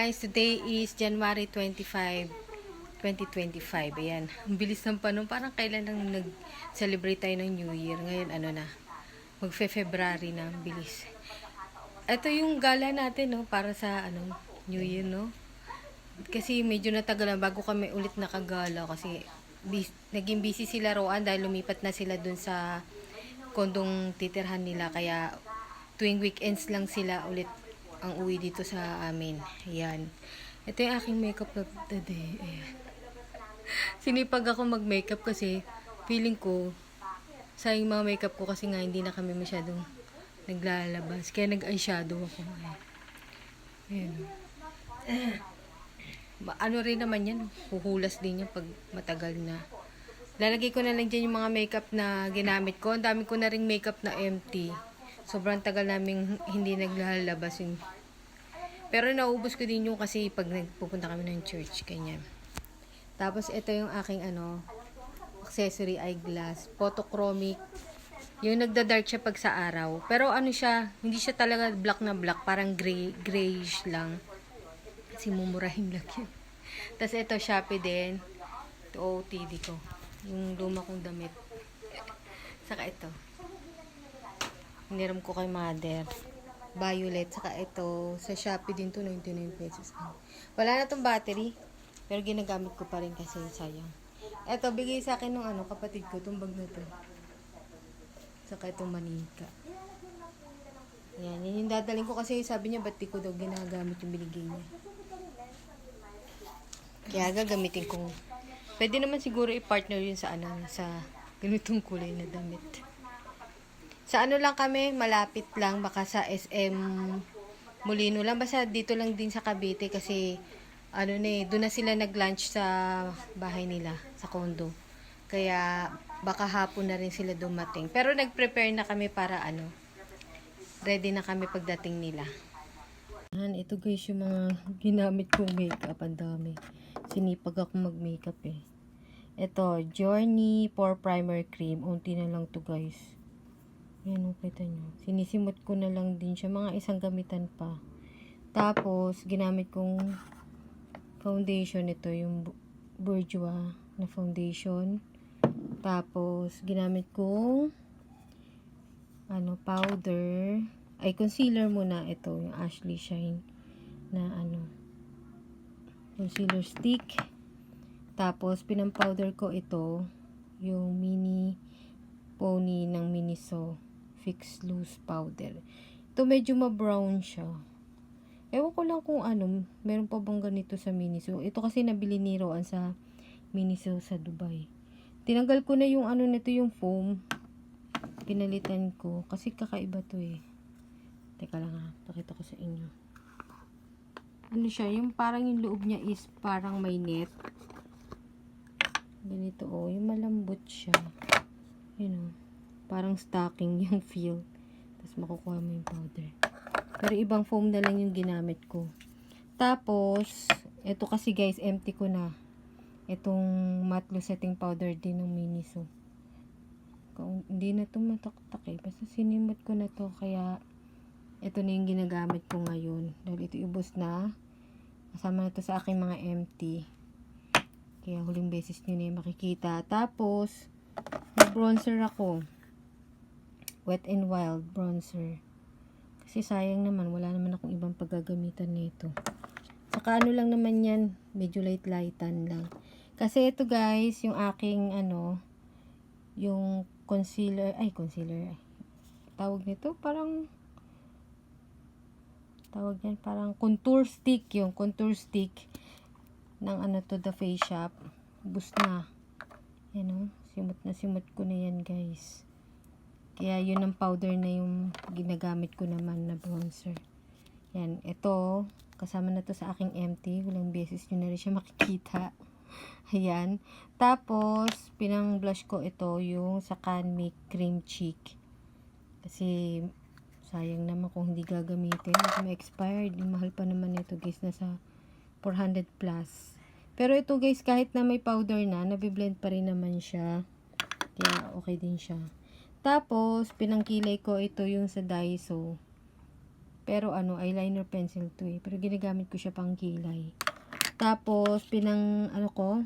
Guys, today is January 25, 2025. Ayan. Ang bilis ng panong. Parang kailan lang nag-celebrate tayo ng New Year. Ngayon, ano na. Magfe-February na. Ang bilis. Ito yung gala natin, no? Para sa, ano, New Year, no? Kasi medyo natagalan bago kami ulit nakagala. Kasi bis- naging busy sila roan dahil lumipat na sila dun sa kondong titirhan nila. Kaya tuwing weekends lang sila ulit ang uwi dito sa amin. Ayan. Ito yung aking makeup of the day. Ayan. Sinipag ako mag-makeup kasi feeling ko sayang mga makeup ko kasi nga hindi na kami masyadong naglalabas. Kaya nag-eyeshadow ako. Ayan. Ayan. Ano rin naman yan, huhulas din yan pag matagal na. Lalagay ko na lang dyan yung mga makeup na ginamit ko. Ang dami ko na ring makeup na empty. Sobrang tagal namin hindi naglalabas yung... Pero naubos ko din yung kasi pag nagpupunta kami ng church, kanya. Tapos ito yung aking ano, accessory eyeglass, photochromic. Yung nagda-dark siya pag sa araw. Pero ano siya, hindi siya talaga black na black, parang gray, grayish lang. Kasi mumurahin lang yun. Tapos ito, Shopee din. Ito, OTD ko. Yung luma kong damit. Saka ito. Hiniram ko kay mother. Violet. Saka ito, sa Shopee din to, 99 pesos. Wala na tong battery. Pero ginagamit ko pa rin kasi sayang. Ito, bigay sa akin ng ano, kapatid ko, itong bag na to. Saka itong manika. Yan, yan yung dadaling ko kasi sabi niya, ba't di ko daw ginagamit yung binigay niya. Kaya gagamitin ko. Pwede naman siguro i-partner yun sa ano, sa ganitong kulay na damit. Sa ano lang kami, malapit lang, baka sa SM Molino lang. Basta dito lang din sa Cavite kasi ano na eh, doon na sila nag-lunch sa bahay nila, sa condo. Kaya baka hapon na rin sila dumating. Pero nag-prepare na kami para ano, ready na kami pagdating nila. Yan, ito guys yung mga ginamit kong makeup. Ang dami. Sinipag ako mag-makeup eh. Ito, Journey Pore Primer Cream. Unti na lang to guys. Yan, oh, kita nyo. Sinisimot ko na lang din siya. Mga isang gamitan pa. Tapos, ginamit kong foundation. Ito, yung Bourjois na foundation. Tapos, ginamit kong ano, powder. Ay, concealer muna. Ito, yung Ashley Shine na ano, concealer stick. Tapos, pinampowder ko ito, yung mini pony ng Miniso Fix Loose Powder. Ito, medyo ma-brown siya. Ewan ko lang kung ano, meron pa bang ganito sa Miniso. Ito kasi nabili ni Roan sa Miniso sa Dubai. Tinanggal ko na yung ano nito, yung foam. Pinalitan ko. Kasi kakaiba to eh. Teka lang ha, pakita ko sa inyo. Ano siya, yung parang yung loob niya is parang may net. Ganito oh, yung malambot siya. Yun oh, parang stocking yung feel. Tapos makukuha mo yung powder. Pero ibang foam na lang yung ginamit ko. Tapos, ito kasi guys, empty ko na. Itong matte setting powder din ng Miniso. Hindi na ito mataktak eh. Basta sinimot ko na to kaya ito na yung ginagamit ko ngayon. Dahil ito ubos na. Kasama na to sa aking mga empty. Kaya huling beses nyo na yung makikita. Tapos, bronzer ako. Wet n Wild bronzer. Kasi sayang naman, wala naman akong ibang paggagamitan nito. Saka ano lang naman yan, medyo light-lightan lang. Kasi ito guys, yung aking ano, yung concealer, ay concealer, tawag nito, parang, tawag yan, parang contour stick, yung contour stick ng ano to, the face shop. Bus na. Yan o, simot na simot ko na yan guys. Kaya yun ang powder na yung ginagamit ko naman na bronzer. Yan, ito, kasama na to sa aking empty. Walang beses nyo na rin siya makikita. Ayan. Tapos, pinang blush ko ito, yung sa Canmic Cream Cheek. Kasi, sayang naman kung hindi gagamitin. Kasi may expired. Yung mahal pa naman ito guys, nasa 400 plus. Pero ito guys, kahit na may powder na, nabiblend pa rin naman siya. Kaya okay din siya. Tapos, pinangkilay ko ito yung sa Daiso. Pero ano, eyeliner pencil to eh. Pero ginagamit ko siya pang kilay. Tapos, pinang, ano ko,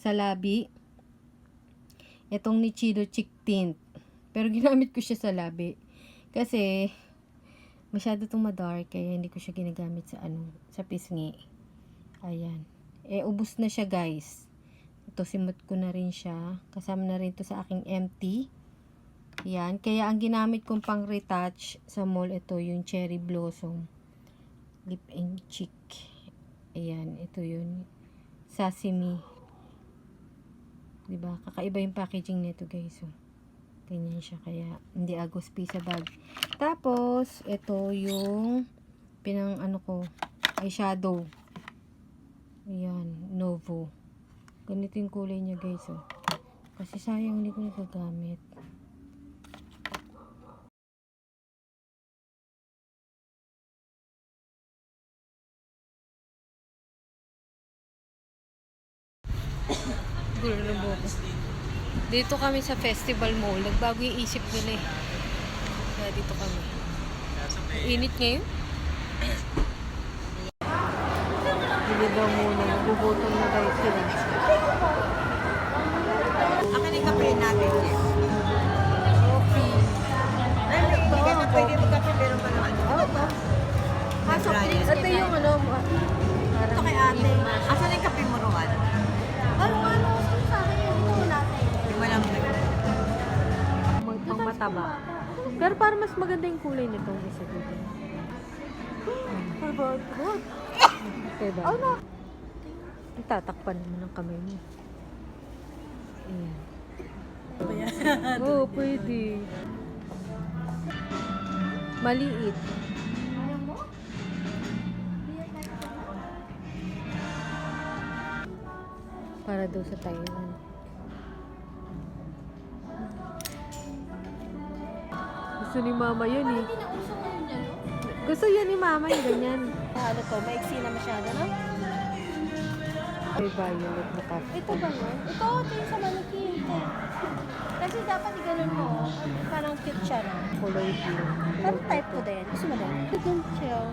sa labi. Itong ni Chido Chick Tint. Pero ginamit ko siya sa labi. Kasi, masyado itong madark. Kaya hindi ko siya ginagamit sa ano, sa pisngi. Ayan. Eh, ubus na siya guys. Ito, simot ko na rin siya. Kasama na rin to sa aking empty. Yan. Kaya ang ginamit kong pang retouch sa mall, ito yung cherry blossom. Lip and cheek. Ayan. Ito yun. Sesame. Diba? Kakaiba yung packaging nito guys. So, ganyan siya. Kaya hindi agos sa bag. Tapos, ito yung pinang ano ko, eyeshadow. Ayan. Novo. Ganito yung kulay niya guys. Oh. Kasi sayang hindi ko nagagamit. Dito kami sa festival mall. Nagbago yung isip nila eh. Kaya dito kami. Init ngayon. Bili daw muna. Nagugutom na daw sila. Akin yung kape natin, Jess. Coffee. Ay, hindi ka na pwede magkape, pero pa naman. Oo, to. Pasok, please. Ito yung ano. ah, Ito kay ate. Asan yung kape Mataba. Pero parang mas maganda yung kulay nito isa dito. About what? Diba? Oh no. Tatakpan naman ng kamay mo. Ayan. Oo, oh, pwede. Maliit. Mo? Para daw sa Thailand. Gusto ni mama yun eh. Hindi na uso ngayon yan, no? Gusto yan ni mama yung ganyan. Ano to? Maiksi na masyado, no? May violet na coffee. Ito ba yun? Ito, ito yung sa manikin. Ito. Kasi dapat i-ganon mo. Parang cute siya, no? Kulay blue. Parang type ko din. Gusto mo din? Good shell.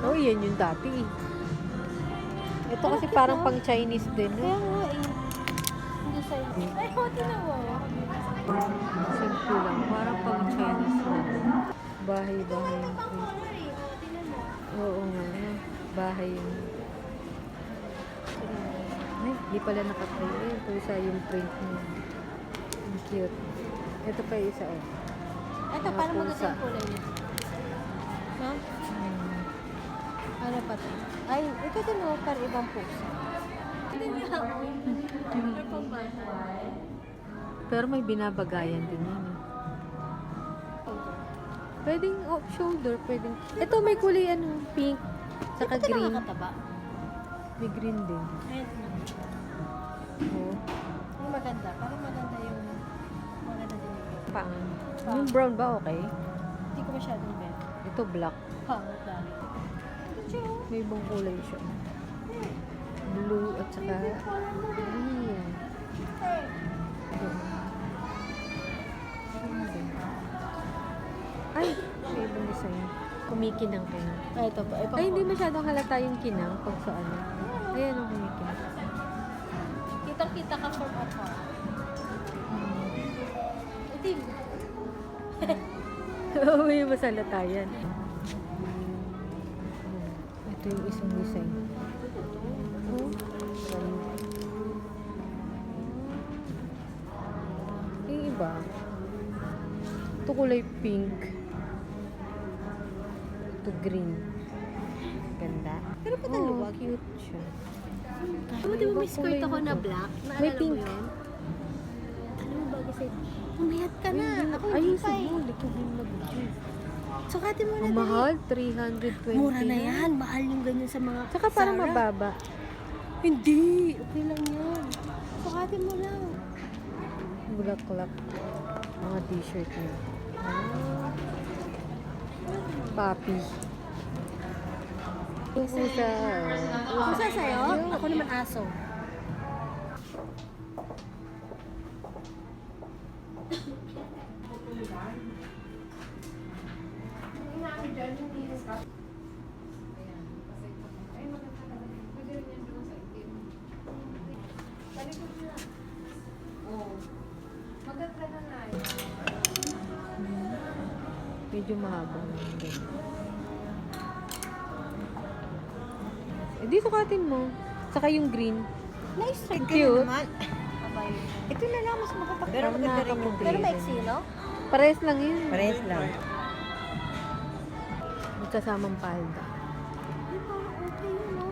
Oh, yan yung dati eh. Ito kasi parang pang Chinese din. Kaya No? nga eh. Hindi sa'yo. Ay, hote na mo. Simple lang. Parang pang Chinese na. Bahay-bahay eh. Oo nga. Bahay yung... Ay, di pala nakaprint. Ayun, pusa yung print niya. Ang cute. Ito pa isa oh. Ito, parang maganda yung kulay niya. No? Hmm. Ano pa to? Ay, ito din oh, parang ibang pusa. Hindi niya. Ano pang? Pero may binabagayan din yan. eh. Pwedeng off shoulder, pwedeng... Ito may kulay ano, pink, saka Ito green. nakakataba. May green din. Ayun. Oh. Yung maganda. Parang maganda yung maganda din yung Pang. Yung brown ba okay? Hindi ko masyadong bet. Ito black. Pangit dahil. May ibang kulay siya. Blue at saka green. Ito. Design. Kumikinang kinang. Ay, ito ba? Ito Ay, hindi masyadong halata yung kinang pag sa ano. Ayan ang kumikinang. Kitang-kita ka from afar. Ito yung Oo, may masalata yan. Ito yung isang design. Oh. Yung iba, ito kulay pink. Ito green. Ganda. Pero Oo, luwag? cute siya. Ano, di ba may skirt ako na to. black? Naalala May mo pink. yun? Ano mo bagay sa'yo? Umayat ka na. Ako Ayun hindi sa pa eh. mo, likod yung mag-juice. Sukatin mo na Ang mahal, 320 Mura na yan. Mahal yung ganyan sa mga Saka parang Zara. mababa. Hindi. Okay lang yan. Sukatin mo lang. Bulaklak. Mga t-shirt niya. Ah. Papi. Pusa. Pusa sa'yo? Ako naman aso. Medyo mahaba lang yung ganyan. Eh, dito katin mo. Saka yung green. Nice rin. Cute. naman. Ito na lang mas makapak. Pero maganda rin yung. Pero maiksi, no? Pares lang yun. Parehas lang. May kasamang palda. Ay, parang okay yun, no?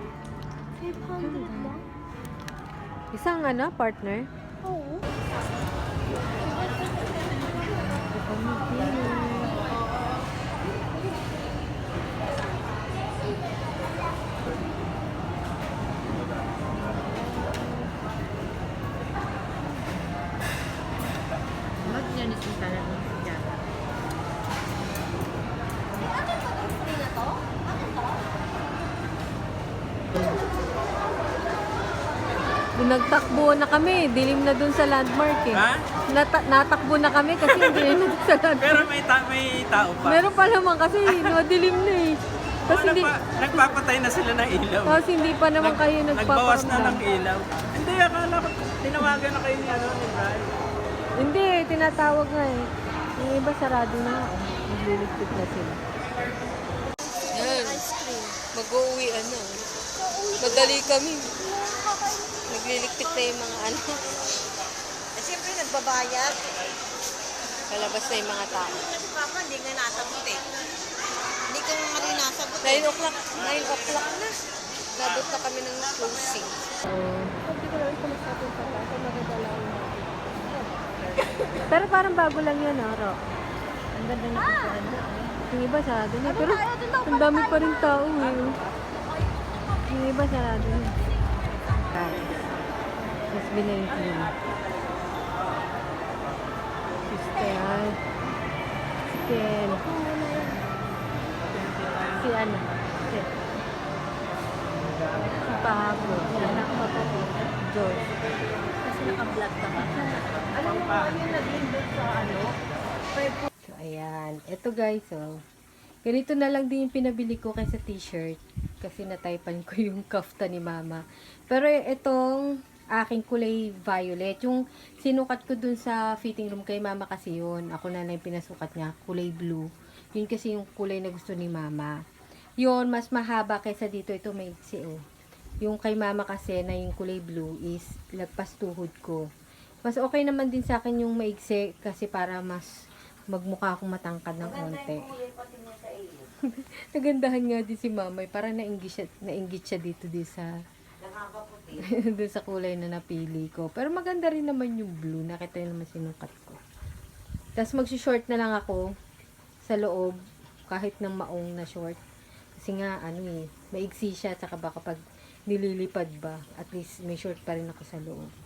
500 lang. Isang ano, partner? Oo. Mag-yanis yung talaga. Eh, akin pa yung free na to? Akin to? Nagtakbo na kami. Dilim na dun sa landmark eh. Ha? Nata- natakbo na kami kasi dilim na dun sa landmark. Pero may, ta- may tao pa. Meron pa naman kasi no, dilim na eh. Tapos Oh, hindi, nagpa- nagpapatay na sila ng ilaw. tapos hindi pa naman Nag- kayo Nagbawas na ng nagpaparamdam. ilaw. Hindi, akala ko tinawagan na kayo ni, ano, ni Brian. Hindi, tinatawag nga eh. Yung iba sarado na eh. Nagliligpit na sila. Yan. Mag-uwi ano. Madali kami. Nagliligpit na yung mga ano. Eh, siyempre nagbabayad. Palabas na yung mga tao. Kasi papa, hindi nga nasagot eh. Hindi ko nga rin nasagot 9 o'clock, 9 o'clock na. Nabot na kami ng closing. Hindi ko lang ito nasabi pa kasi na. Pero parang bago lang yun, ah, Ro. Ang ganda na ah! Yung iba sarado na. Pero ang dami pa rin tao eh. Yung iba sarado na. Tapos binayot nila. Sister. Si Ken. Si ano? Si, si Pablo. Si anak kapatid. George. Naka-vlog ka pa. Alam mo ba yun naging doon sa ano? So, ayan. Ito guys, oh. Ganito na lang din yung pinabili ko kaysa t-shirt. Kasi nataypan ko yung kafta ni mama. Pero itong aking kulay violet. Yung sinukat ko dun sa fitting room kay mama kasi yun. Ako na lang yung pinasukat niya. Kulay blue. Yun kasi yung kulay na gusto ni mama. Yun, mas mahaba kaysa dito. Ito may iksi, oh. Yung kay mama kasi na yung kulay blue is lagpas tuhod ko. Mas okay naman din sa akin yung maigsi kasi para mas magmukha akong matangkad ng konti. Nagandahan nga din si mamay. Para nainggit siya, nainggit siya dito di sa dun sa kulay na napili ko. Pero maganda rin naman yung blue. Nakita niyo naman sinukat ko. Tapos magsi-short na lang ako sa loob kahit ng maong na short. Kasi nga, ano eh, maigsi siya. Tsaka baka pag nililipad ba, at least may short pa rin ako sa loob.